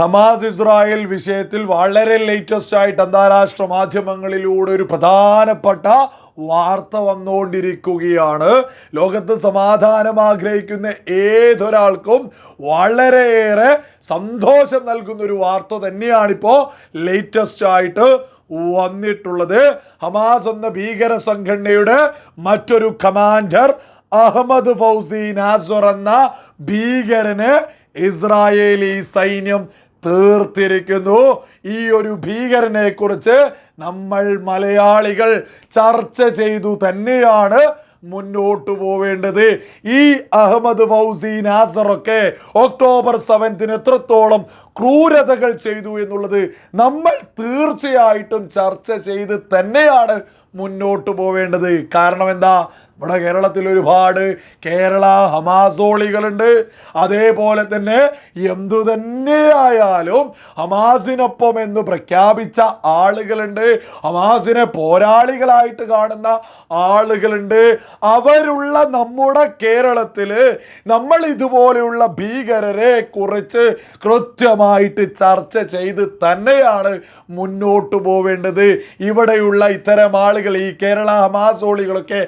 Hamas Israel വിഷയത്തിൽ വളരെ latest ആയിട്ട് അന്താരാഷ്ട്ര മാധ്യമങ്ങളിലൂടെ ഒരു പ്രധാനപ്പെട്ട വാർത്ത വന്നുകൊണ്ടിരിക്കുകയാണ്. ലോകത്ത് സമാധാനം ആഗ്രഹിക്കുന്ന ഏതൊരാൾക്കും വളരെയേറെ സന്തോഷം നൽകുന്ന ഒരു വാർത്ത തന്നെയാണിപ്പോൾ ലേറ്റസ്റ്റ് ആയിട്ട് വന്നിട്ടുള്ളത്. ഹമാസ് എന്ന ഭീകര സംഘടനയുടെ മറ്റൊരു കമാൻഡർ അഹമ്മദ് ഫൗസി നാസർ എന്ന ഭീകരന് ഇസ്രായേലി സൈന്യം തീർത്തിരിക്കുന്നു. ഈ ഒരു ഭീകരനെ കുറിച്ച് നമ്മൾ മലയാളികൾ ചർച്ച ചെയ്തു തന്നെയാണ് മുന്നോട്ട് പോവേണ്ടത്. ഈ അഹമ്മദ് ഫൗസി നാസറൊക്കെ ഒക്ടോബർ സെവൻത്തിന് എത്രത്തോളം ക്രൂരതകൾ ചെയ്തു എന്നുള്ളത് നമ്മൾ തീർച്ചയായിട്ടും ചർച്ച ചെയ്ത് തന്നെയാണ് മുന്നോട്ട് പോവേണ്ടത്. കാരണം എന്താ നമ്മുടെ കേരളത്തിൽ ഒരുപാട് കേരള ഹമാസോളികളുണ്ട്. അതേപോലെ തന്നെ എന്തു തന്നെയായാലും ഹമാസിനൊപ്പം എന്ന് പ്രഖ്യാപിച്ച ആളുകളുണ്ട്. ഹമാസിനെ പോരാളികളായിട്ട് കാണുന്ന ആളുകളുണ്ട്. അവരുള്ള നമ്മുടെ കേരളത്തിൽ നമ്മൾ ഇതുപോലെയുള്ള ഭീകരരെ കുറിച്ച് കൃത്യമായിട്ട് ചർച്ച ചെയ്ത് തന്നെയാണ് മുന്നോട്ട് പോവേണ്ടത്. ഇവിടെയുള്ള ഇത്തരം ആളുകൾ ഈ കേരള ഹമാസോളികളൊക്കെ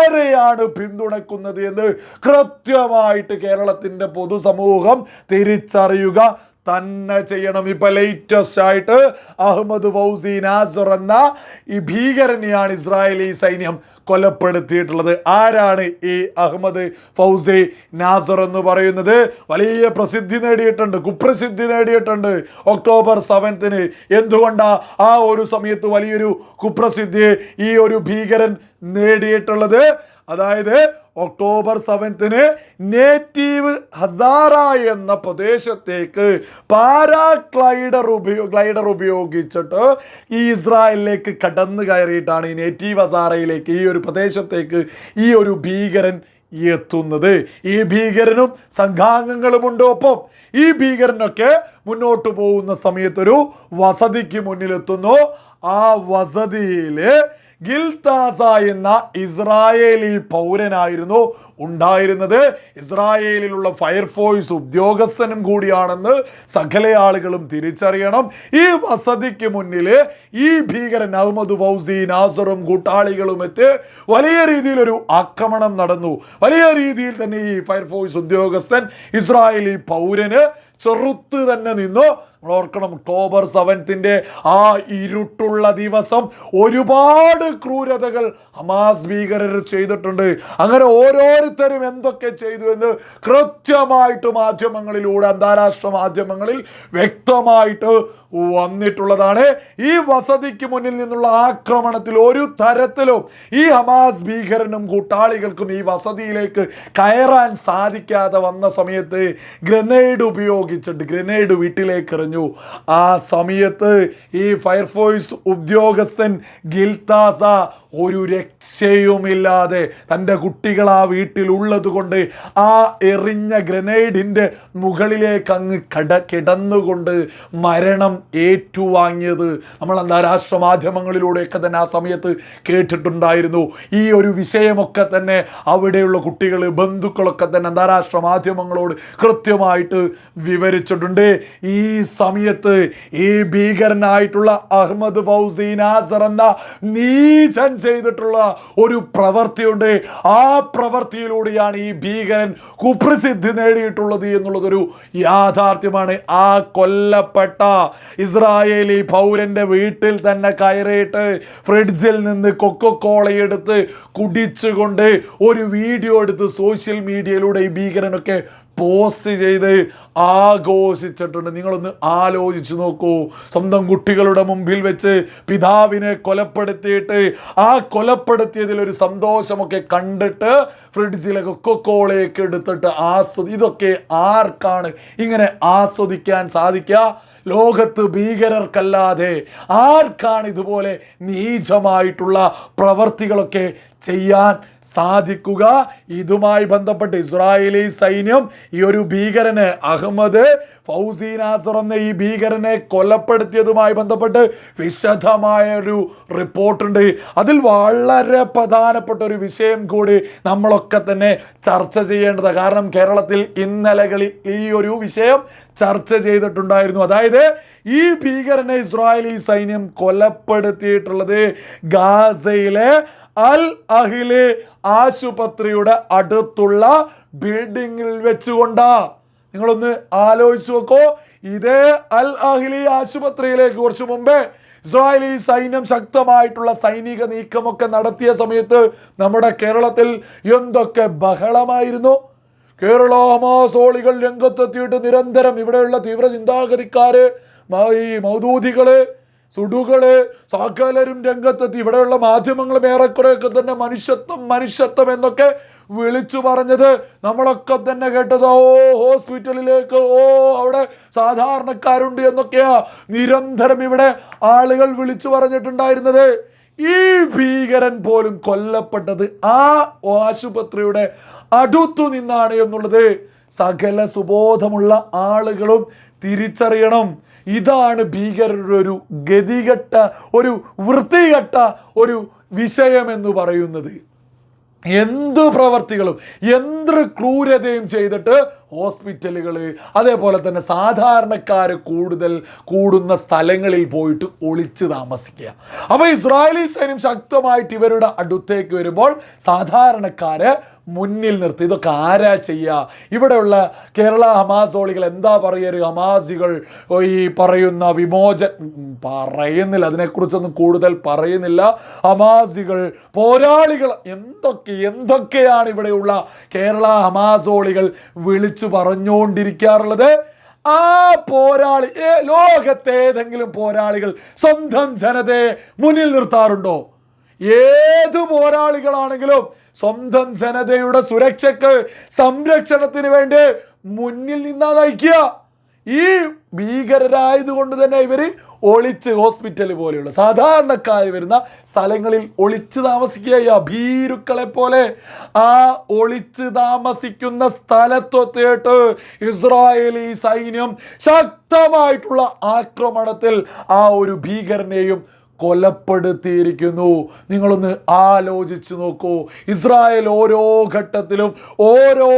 ആരെയാണ് പിന്തുണക്കുന്നത് എന്ന് കൃത്യമായിട്ട് കേരളത്തിന്റെ പൊതുസമൂഹം തിരിച്ചറിയുക. തന്നെ ചെയ്യണം. ഇപ്പൊ ലേറ്റസ്റ്റ് ആയിട്ട് അഹമ്മദ് ഫൗസി നാസർ എന്ന ഈ ഭീകരനെയാണ് ഇസ്രായേലി സൈന്യം കൊലപ്പെടുത്തിയിട്ടുള്ളത്. ആരാണ് ഈ അഹമ്മദ് ഫൗസി നാസർ എന്ന് പറയുന്നത്? വലിയ പ്രസിദ്ധി നേടിയിട്ടുണ്ട് കുപ്രസിദ്ധി നേടിയിട്ടുണ്ട്. ഒക്ടോബർ സെവൻത്തിന് എന്തുകൊണ്ടാ ആ ഒരു സമയത്ത് വലിയൊരു കുപ്രസിദ്ധി ഈ ഒരു ഭീകരൻ നേടിയിട്ടുള്ളത്? അതായത് ഒക്ടോബർ സെവൻത്തിന് നേറ്റീവ് ഹസാറ എന്ന പ്രദേശത്തേക്ക് പാരാഗ്ലൈഡർ ഉപയോ ഗ്ലൈഡർ ഉപയോഗിച്ചിട്ട് ഈ ഇസ്രായേലിലേക്ക് കടന്നു കയറിയിട്ടാണ് ഈ നേറ്റീവ് ഹസാറയിലേക്ക് ഈ ഒരു പ്രദേശത്തേക്ക് ഈ ഒരു ഭീകരൻ എത്തുന്നത്. ഈ ഭീകരനും സംഘാംഗങ്ങളുമുണ്ട് ഒപ്പം ഈ ഭീകരനൊക്കെ മുന്നോട്ട് പോകുന്ന സമയത്തൊരു വസതിക്ക് മുന്നിലെത്തുന്നു. ആ വസതിയിൽ ഗിൽതാസ എന്ന ഇസ്രായേലി പൗരനായിരുന്നു ഉണ്ടായിരുന്നത്. ഇസ്രായേലിലുള്ള ഫയർഫോഴ്സ് ഉദ്യോഗസ്ഥനും കൂടിയാണെന്ന് സകല ആളുകളും തിരിച്ചറിയണം. ഈ വസതിക്ക് മുന്നിൽ ഈ ഭീകരൻ അഹമ്മദ് ഫൗസി നാസറും കൂട്ടാളികളും എത്തി വലിയ രീതിയിലൊരു ആക്രമണം നടന്നു. വലിയ രീതിയിൽ തന്നെ ഈ ഫയർഫോഴ്സ് ഉദ്യോഗസ്ഥൻ ഇസ്രായേലി പൗരന് ചെറുത്ത് തന്നെ നിന്നു. നമ്മൾ ഓർക്കണം ഒക്ടോബർ സെവൻത്തിന്റെ ആ ഇരുട്ടുള്ള ദിവസം ഒരുപാട് ക്രൂരതകൾ ഹമാസ് ഭീകരർ ചെയ്തിട്ടുണ്ട്. അങ്ങനെ ഓരോരുത്തരും എന്തൊക്കെ ചെയ്തു എന്ന് കൃത്യമായിട്ട് മാധ്യമങ്ങളിലൂടെ അന്താരാഷ്ട്ര മാധ്യമങ്ങളിൽ വ്യക്തമായിട്ട് വന്നിട്ടുള്ളതാണ്. ഈ വസതിക്ക് മുന്നിൽ നിന്നുള്ള ആക്രമണത്തിൽ ഒരു തരത്തിലും ഈ ഹമാസ് ഭീകരനും കൂട്ടാളികൾക്കും ഈ വസതിയിലേക്ക് കയറാൻ സാധിക്കാതെ വന്ന സമയത്ത് ഗ്രനേഡ് ഉപയോഗിച്ചിട്ട് ഗ്രനേഡ് വീട്ടിലേക്ക് എറിഞ്ഞു ആ സമയത്ത് ഈ ഫയർഫോഴ്സ് ഉദ്യോഗസ്ഥൻ ഗിൽതാസ ഒരു രക്ഷയുമില്ലാതെ തന്റെ കുട്ടികൾ ആ വീട്ടിലുള്ളത് കൊണ്ട് ആ എറിഞ്ഞ ഗ്രനേഡിന്റെ മുകളിലേക്ക് അങ്ങ് കട കിടന്നുകൊണ്ട് മരണം ഏറ്റുവാങ്ങിയത്. നമ്മൾ അന്താരാഷ്ട്ര മാധ്യമങ്ങളിലൂടെയൊക്കെ തന്നെ ആ സമയത്ത് കേട്ടിട്ടുണ്ടായിരുന്നു. ഈ ഒരു വിഷയമൊക്കെ തന്നെ അവിടെയുള്ള കുട്ടികൾ ബന്ധുക്കളൊക്കെ തന്നെ അന്താരാഷ്ട്ര മാധ്യമങ്ങളോട് കൃത്യമായിട്ട് വിവരിച്ചിട്ടുണ്ട്. ഈ സമയത്ത് ഈ ഭീകരനായിട്ടുള്ള അഹമ്മദ് ഫൗസി നാസർ എന്ന നീചൻ ചെയ്തിട്ടുള്ള ഒരു പ്രവൃത്തിയുണ്ട് ആ പ്രവൃത്തിയിലൂടെയാണ് ഈ ഭീകരൻ കുപ്രസിദ്ധി നേടിയിട്ടുള്ളത് എന്നുള്ളതൊരു യാഥാർത്ഥ്യമാണ്. ആ കൊല്ലപ്പെട്ട ഇസ്രായേലി പൗരന്റെ വീട്ടിൽ തന്നെ കയറിയിട്ട് ഫ്രിഡ്ജിൽ നിന്ന് കൊക്കോക്കോള എടുത്ത് കുടിച്ചുകൊണ്ട് ഒരു വീഡിയോ എടുത്ത് സോഷ്യൽ മീഡിയയിലൂടെ ഈ ഭീകരനൊക്കെ പോസ്റ്റ് ചെയ്ത് ആഘോഷിച്ചിട്ടുണ്ട്. നിങ്ങളൊന്ന് ആലോചിച്ച് നോക്കൂ. സ്വന്തം കുട്ടികളുടെ മുമ്പിൽ വെച്ച് പിതാവിനെ കൊലപ്പെടുത്തിയിട്ട് ആ കൊലപ്പെടുത്തിയതിൽ ഒരു സന്തോഷമൊക്കെ കണ്ടിട്ട് ഫ്രിഡ്ജിലെ കൊക്കോളയൊക്കെ എടുത്തിട്ട് ആസ്വദി ഇതൊക്കെ ആർക്കാണ് ഇങ്ങനെ ആസ്വദിക്കാൻ സാധിക്കുക? ലോകത്ത് ഭീകരർക്കല്ലാതെ ആർക്കാണ് ഇതുപോലെ നീചമായിട്ടുള്ള പ്രവർത്തികളൊക്കെ ചെയ്യാൻ സാധിക്കുക. ഇതുമായി ബന്ധപ്പെട്ട് ഇസ്രായേലി സൈന്യം ഈ ഒരു ഭീകരന് അഹമ്മദ് ഫൗസി നാസർ എന്ന ഈ ഭീകരനെ കൊലപ്പെടുത്തിയതുമായി ബന്ധപ്പെട്ട് വിശദമായ ഒരു റിപ്പോർട്ടുണ്ട്. അതിൽ വളരെ പ്രധാനപ്പെട്ട ഒരു വിഷയം കൂടി നമ്മളൊക്കെ തന്നെ ചർച്ച ചെയ്യേണ്ടത് കാരണം കേരളത്തിൽ ഇന്നലകളിൽ ഈ ഒരു വിഷയം ചർച്ച ചെയ്തിട്ടുണ്ടായിരുന്നു. അതായത് ഈ ഭീകരനെ ഇസ്രായേലി സൈന്യം കൊലപ്പെടുത്തിയിട്ടുള്ളത് ഗാസയിലെ അൽ അഹിലെ ആശുപത്രിയുടെ അടുത്തുള്ള ബിൽഡിങ്ങിൽ വെച്ചുകൊണ്ടാ. നിങ്ങളൊന്ന് ആലോചിച്ച് നോക്കോ. ഇതേ അൽ അഹിലി ആശുപത്രിയിലേക്ക് കുറച്ചു മുമ്പേ ഇസ്രായേലി സൈന്യം ശക്തമായിട്ടുള്ള സൈനിക നീക്കമൊക്കെ നടത്തിയ സമയത്ത് നമ്മുടെ കേരളത്തിൽ എന്തൊക്കെ ബഹളമായിരുന്നു. കേരള ഹമാസോളികൾ രംഗത്തെത്തിയിട്ട് നിരന്തരം ഇവിടെയുള്ള തീവ്ര ചിന്താഗതിക്കാര് ഈ മൗദൂദികൾ സുഡുകൾ സകലരും രംഗത്തെത്തി. ഇവിടെയുള്ള മാധ്യമങ്ങളും ഏറെക്കുറെയൊക്കെ തന്നെ മനുഷ്യത്വം മനുഷ്യത്വം എന്നൊക്കെ വിളിച്ചു പറഞ്ഞത് നമ്മളൊക്കെ തന്നെ കേട്ടത് ഓ ഹോസ്പിറ്റലിലേക്ക് ഓ അവിടെ സാധാരണക്കാരുണ്ട് എന്നൊക്കെയാ നിരന്തരം ഇവിടെ ആളുകൾ വിളിച്ചു പറഞ്ഞിട്ടുണ്ടായിരുന്നത്. ഈ ഭീകരൻ പോലും കൊല്ലപ്പെട്ടത് ആ ആശുപത്രിയുടെ അടുത്തു നിന്നാണ് എന്നുള്ളത് സകല സുബോധമുള്ള ആളുകളും തിരിച്ചറിയണം. ഇതാണ് ഭീകരരുടെ ഒരു ഗതികെട്ട ഒരു വൃത്തികെട്ട ഒരു വിഷയമെന്ന് പറയുന്നത്. എന്ത് പ്രവർത്തികളും എന്ത് ക്രൂരതയും ചെയ്തിട്ട് ഹോസ്പിറ്റലുകൾ അതേപോലെ തന്നെ സാധാരണക്കാർ കൂടുതൽ കൂടുന്ന സ്ഥലങ്ങളിൽ പോയിട്ട് ഒളിച്ച് താമസിക്കുക. അപ്പോൾ ഇസ്രായേലി സൈന്യം ശക്തമായിട്ട് ഇവരുടെ അടുത്തേക്ക് വരുമ്പോൾ സാധാരണക്കാര് മുന്നിൽ നിർത്തി. ഇതൊക്കെ ആരാ ചെയ്യുക ഇവിടെയുള്ള കേരള ഹമാസോളികൾ എന്താ പറയുക? ഹമാസികൾ ഈ പറയുന്ന വിമോച പറയുന്നില്ല. അതിനെക്കുറിച്ചൊന്നും കൂടുതൽ പറയുന്നില്ല. ഹമാസികൾ പോരാളികൾ എന്തൊക്കെ എന്തൊക്കെയാണ് ഇവിടെയുള്ള കേരള ഹമാസോളികൾ വിളിച്ചു പറഞ്ഞുകൊണ്ടിരിക്കാറുള്ളത് ആ പോരാളി ലോകത്തെ ഏതെങ്കിലും പോരാളികൾ സ്വന്തം ജനതയെ മുന്നിൽ നിർത്താറുണ്ടോ? ഏത് പോരാളികളാണെങ്കിലും സ്വന്തം ജനതയുടെ സുരക്ഷയ്ക്ക് സംരക്ഷണത്തിന് വേണ്ടി മുന്നിൽ നിന്നാ നയിക്കുക. ഈ ഭീകരരായതുകൊണ്ട് തന്നെ ഇവർ ഒളിച്ച് ഹോസ്പിറ്റൽ പോലെയുള്ള സാധാരണക്കാർ വരുന്ന സ്ഥലങ്ങളിൽ ഒളിച്ച് താമസിക്കുക. ഭീരുക്കളെ പോലെ ആ ഒളിച്ച് താമസിക്കുന്ന സ്ഥലത്തൊത്തിയിട്ട് ഇസ്രായേലി സൈന്യം ശക്തമായിട്ടുള്ള ആക്രമണത്തിൽ ആ ഒരു ഭീകരനെയും കൊലപ്പെടുത്തിയിരിക്കുന്നു. നിങ്ങളൊന്ന് ആലോചിച്ച് നോക്കൂ. ഇസ്രായേൽ ഓരോ ഘട്ടത്തിലും ഓരോ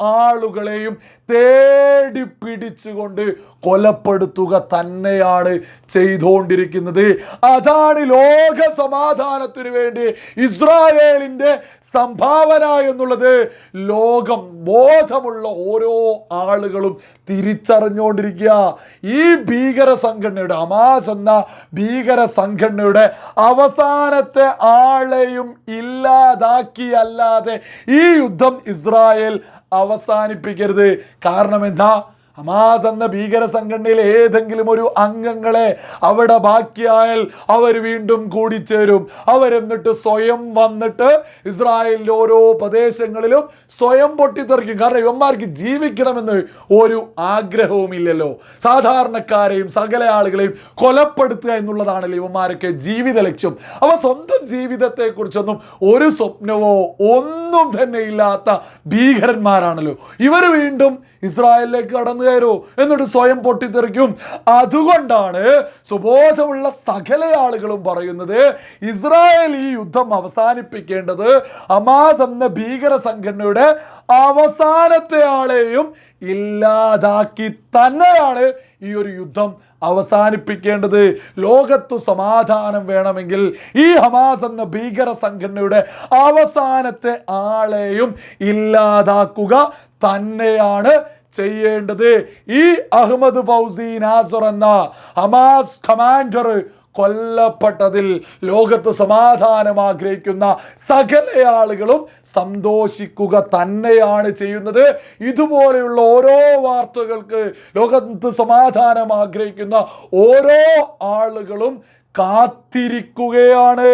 ആളുകളെയും തേടി പിടിച്ചുകൊണ്ട് കൊലപ്പെടുത്തുക തന്നെയാണ് ചെയ്തുകൊണ്ടിരിക്കുന്നത്. അതാണ് ലോക സമാധാനത്തിനു വേണ്ടി ഇസ്രായേലിന്റെ സംഭാവന എന്നുള്ളത്. ലോകം ബോധമുള്ള ഓരോ ആളുകളും തിരിച്ചറിഞ്ഞുകൊണ്ടിരിക്കുക. ഈ ഭീകര സംഘടനയുടെ അമാസ് എന്ന ഭീകര സംഘടനയുടെ അവസാനത്തെ ആളെയും ഇല്ലാതാക്കിയല്ലാതെ ഈ യുദ്ധം ഇസ്രായേൽ അവസാനിപ്പിക്കരുത്. കാരണം എന്താ? ഹമാസ് എന്ന ഭീകര സംഘടനയിലെ ഏതെങ്കിലും ഒരു അംഗങ്ങളെ അവിടെ ബാക്കിയായാൽ അവർ വീണ്ടും കൂടിച്ചേരും. അവരെന്നിട്ട് സ്വയം വന്നിട്ട് ഇസ്രായേലിന്റെ ഓരോ പ്രദേശങ്ങളിലും സ്വയം പൊട്ടിത്തെറിക്കും. കാരണം ഇവന്മാർക്ക് ജീവിക്കണമെന്ന് ഒരു ആഗ്രഹവുമില്ലല്ലോ. സാധാരണക്കാരെയും സകല ആളുകളെയും കൊലപ്പെടുത്തുക എന്നുള്ളതാണല്ലോ ഇവന്മാരൊക്കെ ജീവിത ലക്ഷ്യം. അവ സ്വന്തം ജീവിതത്തെക്കുറിച്ചൊന്നും ഒരു സ്വപ്നവോ ഒന്നും തന്നെ ഇല്ലാത്ത ഭീകരന്മാരാണല്ലോ. ഇവർ വീണ്ടും ഇസ്രായേലിലേക്ക് കടന്നു കയറൂ എന്നിട്ട് സ്വയം പൊട്ടിത്തെറിക്കും. അതുകൊണ്ടാണ് സുബോധമുള്ള സകല ആളുകളും പറയുന്നത് ഇസ്രായേൽ ഈ യുദ്ധം അവസാനിപ്പിക്കേണ്ടത് അമാസ് എന്ന ഭീകര സംഘടനയുടെ അവസാനത്തെ ആളെയും ഇല്ലാതാക്കി തന്നെയാണ് ഈ ഒരു യുദ്ധം അവസാനിപ്പിക്കേണ്ടത്. ലോകത്തു സമാധാനം വേണമെങ്കിൽ ഈ ഹമാസ് എന്ന ഭീകര സംഘടനയുടെ അവസാനത്തെ ആളെയും ഇല്ലാതാക്കുക തന്നെയാണ് ചെയ്യേണ്ടത്? ഈ അഹമ്മദ് ഫൗസി നാസർ എന്ന ഹമാസ് കമാൻഡർ കൊല്ലപ്പെട്ടതിൽ ലോകത്ത് സമാധാനം ആഗ്രഹിക്കുന്ന സകല ആളുകളും സന്തോഷിക്കുക തന്നെയാണ് ചെയ്യുന്നത്. ഇതുപോലെയുള്ള ഓരോ വാർത്തകൾക്ക് ലോകത്ത് സമാധാനം ആഗ്രഹിക്കുന്ന ഓരോ ആളുകളും കാത്തിരിക്കുകയാണ്.